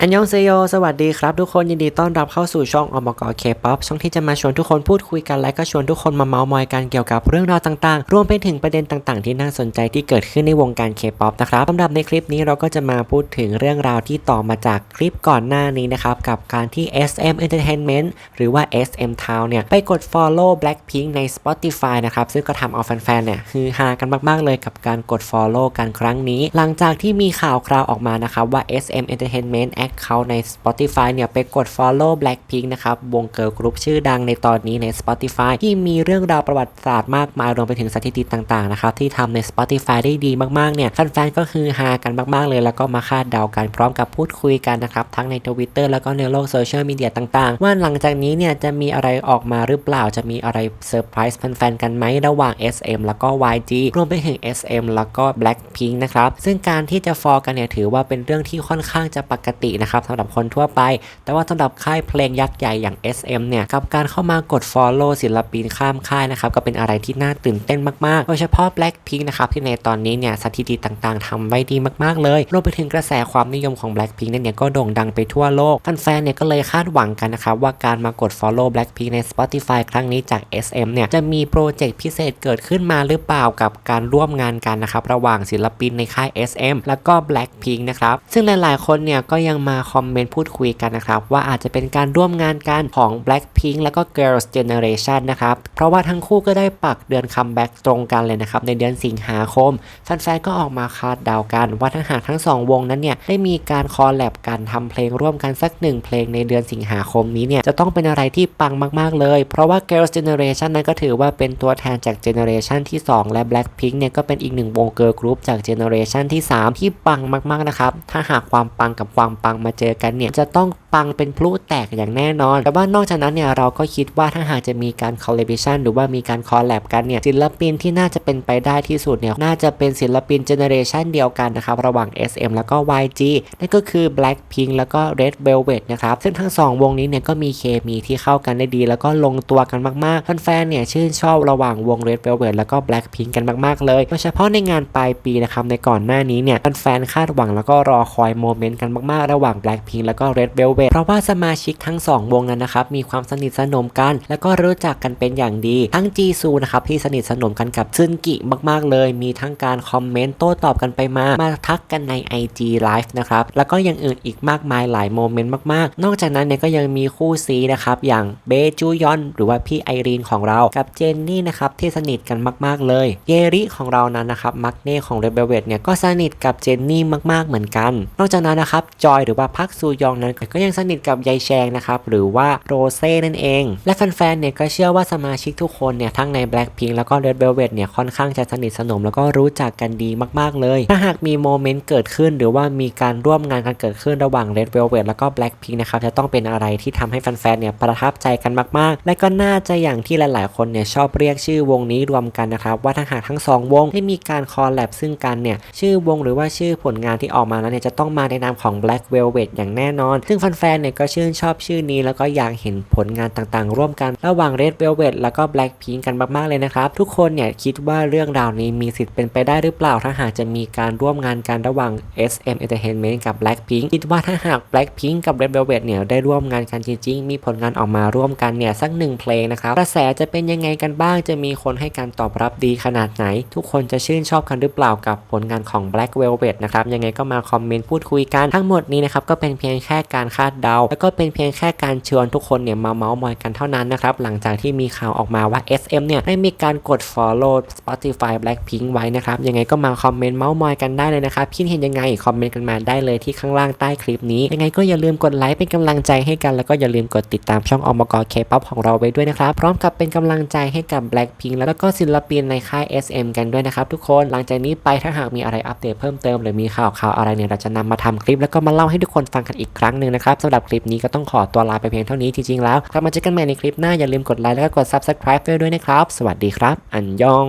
อันยองเซโย สวัสดีครับทุกคน ยินดีต้อนรับเข้าสู่ช่องอมกเคป๊อปช่องที่จะมาชวนทุกคนพูดคุยกันและก็ชวนทุกคนมาเมาส์มอยกันเกี่ยวกับเรื่องราวต่างๆ รวมไปถึงประเด็นต่างๆ ที่น่าสนใจที่เกิดขึ้นในวงการเคป๊อปนะครับสำหรับในคลิปนี้เราก็จะมาพูดถึงเรื่องราวที่ต่อมาจากคลิปก่อนหน้านี้นะครับ กับการที่ SM Entertainment หรือว่า SM Town เนี่ย ไปกด follow Blackpink ใน Spotify นะครับ ซึ่งก็ทำเอาแฟนๆ เนี่ยฮือฮากันมากๆ เลยกับการกด follow กันครั้งนี้ หลังจากที่มีข่าวคราวออกมานะครับว่า SM Entertainment Account ใน Spotify เนี่ยไปกด follow Blackpink นะครับ วงเกิร์ลกรุ๊ปชื่อดังในตอนนี้ใน Spotify ที่มีเรื่องราวประวัติศาสตร์มากมายรวมไปถึงสถิติต่างๆนะครับที่ทำใน Spotify ได้ดีมากๆเนี่ยแฟนๆก็คือฮากันมากๆเลย แล้วก็มาคาดเดากันพร้อมกับพูดคุยกันนะครับ ทั้งใน Twitter แล้วก็ในโลกโซเชียลมีเดียต่างๆ ว่าหลังจากนี้เนี่ยจะมีอะไรออกมาหรือเปล่าจะมีอะไรเซอร์ไพรส์แฟนๆกันไหมระหว่าง SM แล้วก็ YG รวมไปถึง SM แล้วก็ Blackpink นะครับซึ่งการที่จะฟอลกันเนี่ยถือว่าเป็นเรื่องที่ค่อนข้างจะปกตินะครับสำหรับคนทั่วไป แต่ว่าสำหรับค่ายเพลงยักษ์ใหญ่อย่าง SM เนี่ยกับการเข้ามากด Follow ศิลปินข้ามค่ายนะครับก็เป็นอะไรที่น่าตื่นเต้นมากๆ โดยเฉพาะ Blackpink นะครับที่ในตอนนี้เนี่ยสถิติต่างๆทำไว้ดีมากๆ เลยรวมไปถึงกระแสความนิยมของ Blackpink เนี่ยก็โด่งดังไปทั่วโลกแฟนๆเนี่ยก็เลยคาดหวังกันนะครับว่าการมากด Follow Blackpink ใน Spotify ครั้งนี้จาก SM เนี่ยจะมีโปรเจกต์พิเศษเกิดขึ้นมาหรือเปล่ากับการร่วมงานกันนะครับระหว่างศิลปินในค่าย SM แล้วก็ Blackpink นะครับซึ่งหลายๆคนเนี่ยก็ยังมาคอมเมนต์พูดคุยกันนะครับ ว่าอาจจะเป็นการร่วมงานกันของ Blackpink แล้วก็ Girls Generation นะครับ เพราะว่าทั้งคู่ก็ได้ปักเดือนคัมแบ็กตรงกันเลยนะครับ ในเดือนสิงหาคมแฟนๆก็ออกมาคาดเดากัน ว่าถ้าหากทั้งสองวงนั้นเนี่ยได้มีการคอลแลบกันทำเพลงร่วมกันสักหนึ่งเพลงในเดือนสิงหาคมนี้เนี่ยจะต้องเป็นอะไรที่ปังมากๆเลย เพราะว่า Girls Generation นั้นก็ถือว่าเป็นตัวแทนจาก Generation ที่ 2 และ Blackpink เนี่ยก็เป็นอีกหนึ่งวงเกิร์ลกรุ๊ปจาก Generation ที่ 3 ที่ปังมากๆนะครับถ้าหากความปังกับความปังมาเจอกันเนี่ยจะต้องปังเป็นพลุแตกอย่างแน่นอน แต่ว่านอกจากนั้นเนี่ยเราก็คิดว่าถ้าหากจะมีการคอลเลบชันหรือว่ามีการคอลแลบกันเนี่ยศิลปินที่น่าจะเป็นไปได้ที่สุดเนี่ยน่าจะเป็นศิลปินเจเนอเรชันเดียวกันนะครับระหว่าง SM แล้วก็ YG นั่นก็คือ Blackpink แล้วก็ Red Velvet นะครับซึ่งทั้งสองวงนี้เนี่ยก็มีเคมีที่เข้ากันได้ดี แล้วก็ลงตัวกันมากๆแฟนๆเนี่ยชื่นชอบระหว่างวง Red Velvet แล้วก็ Blackpink กันมากๆเลยโดยเฉพาะในงานปลายปีนะครับในก่อนหน้านี้เนี่ยแฟนๆคาดหวังแล้วก็รอคอยโมเมนต์กันมากๆ ระหว่าง Blackpink แล้วก็ Red Velvet เพราะว่าสมาชิกทั้ง 2 วงนั้นนะครับมีความสนิทสนมกัน แล้วก็รู้จักกันเป็นอย่างดี ทั้งจีซูนะครับที่สนิทสนมกันกับซึนกิมากๆ เลย มีทั้งการคอมเมนต์โต้ตอบกันไปมา มาทักกันใน IG Live นะครับแล้วก็ย่างอื่นอีกมากมายหลายโมเมนต์มากๆ นอกจากนั้นเนี่ยก็ยังมีคู่ซีนะครับอย่างเบจูยอนหรือว่าพี่ไอรีนของเรากับเจนนี่นะครับที่สนิทกันมาก ๆ เลย เยริของเรานั้นนะครับมักเน่ของเรเบลเวตเนี่ยก็สนิทกับเจนนี่มากๆเหมือนกัน นอกจากนั้นนะครับจอยหรือว่าพักซูยองนั้นก็ยังสนิทกับยายแชงนะครับหรือว่าโรเซ่นั่นเอง และแฟนๆเนี่ยก็เชื่อว่าสมาชิกทุกคนเนี่ยทั้งใน Blackpink แล้วก็ Red Velvet เนี่ยค่อนข้างจะสนิทสนมแล้วก็รู้จักกันดีมากๆเลย ถ้าหากมีโมเมนต์เกิดขึ้น หรือว่ามีการร่วมงานกันเกิดขึ้นระหว่าง Red Velvet แล้วก็ Blackpink นะครับจะต้องเป็นอะไรที่ทำให้แฟนๆเนี่ยประทับใจกันมากๆ และก็น่าจะอย่างที่หลายๆคนเนี่ยชอบเรียกชื่อวงนี้รวมกันนะครับว่าถ้าหากทั้งสองวงได้มีการคอลแลบซึ่งกันเนี่ยชื่อวงหรือว่าชื่อผลงานที่ออกมานั้นเนี่ยจะต้องมาในนามของ Black Velvet อย่างแน่นอน ซึ่งแฟฟนๆเนี่ยก็ชื่นชอบชื่อนี้ แล้วก็อยากเห็นผลงานต่างๆ ร่วมกันระหว่าง Red Velvet แล้วก็ Blackpink กันมากๆเลยนะครับทุกคนเนี่ยคิดว่าเรื่องราวนี้มีสิทธิ์เป็นไปได้หรือเปล่าถ้าหากจะมีการร่วมงานกันระหว่าง SM Entertainment กับ Blackpink คิดว่าถ้าหาก Blackpink กับ Red Velvet เนี่ยได้ร่วมงานกันจริงๆ มีผลงานออกมาร่วมกันเนี่ยสักหนึ่งเพลงนะครับกระแสจะเป็นยังไงกันบ้างจะมีคนให้การตอบรับดีขนาดไหน ทุกคนจะชื่นชอบกันหรือเปล่ากับผลงานของ Black Velvet นะครับยังไงก็มาคอมเมนต์พูดคุยกันทั้งหมดนี้นะครับก็เป็นเพียงแค่การคาดเดา แล้วก็เป็นเพียงแค่การเชวนทุกคนเนี่ยมาเมาส์มอยกันเท่านั้นนะครับ หลังจากที่มีข่าวออกมาว่า SM เนี่ยได้มีการกด follow Spotify Blackpink ไว้นะครับ ยังไงก็มาคอมเมนต์เมาส์มอยกันได้เลยนะครับคิดเห็นยังไงคอมเมนต์กันมาได้เลยที่ข้างล่างใต้คลิปนี้ ยังไงก็อย่าลืมกดไลค์เป็นกำลังใจให้กัน แล้วก็อย่าลืมกดติดตามช่องอมกเคป๊อปของเราไว้ด้วยนะครับ พร้อมกับเป็นกำลังใจให้กับ Blackpink แล้วก็ศิลปินในค่าย SM กันด้วยนะครับทุกคน หลังจากนี้ไปถ้าหากมีอะไรอัปเดตเพิ่มเติมหรือมีข่าวข่าวอะไรเนี่ยเราจะนำมาทำคลิป แล้วก็มาเล่าให้ทุกคนฟังกันอีกครั้งหนึ่งนะครับสำหรับคลิปนี้ก็ต้องขอตัวลาไปเพียงเท่านี้จริงๆแล้วกลับมาเจอกันใหม่ในคลิปหน้าอย่าลืมกดไลค์แล้วก็กด subscribe ด้วยนะครับ สวัสดีครับ อันยอง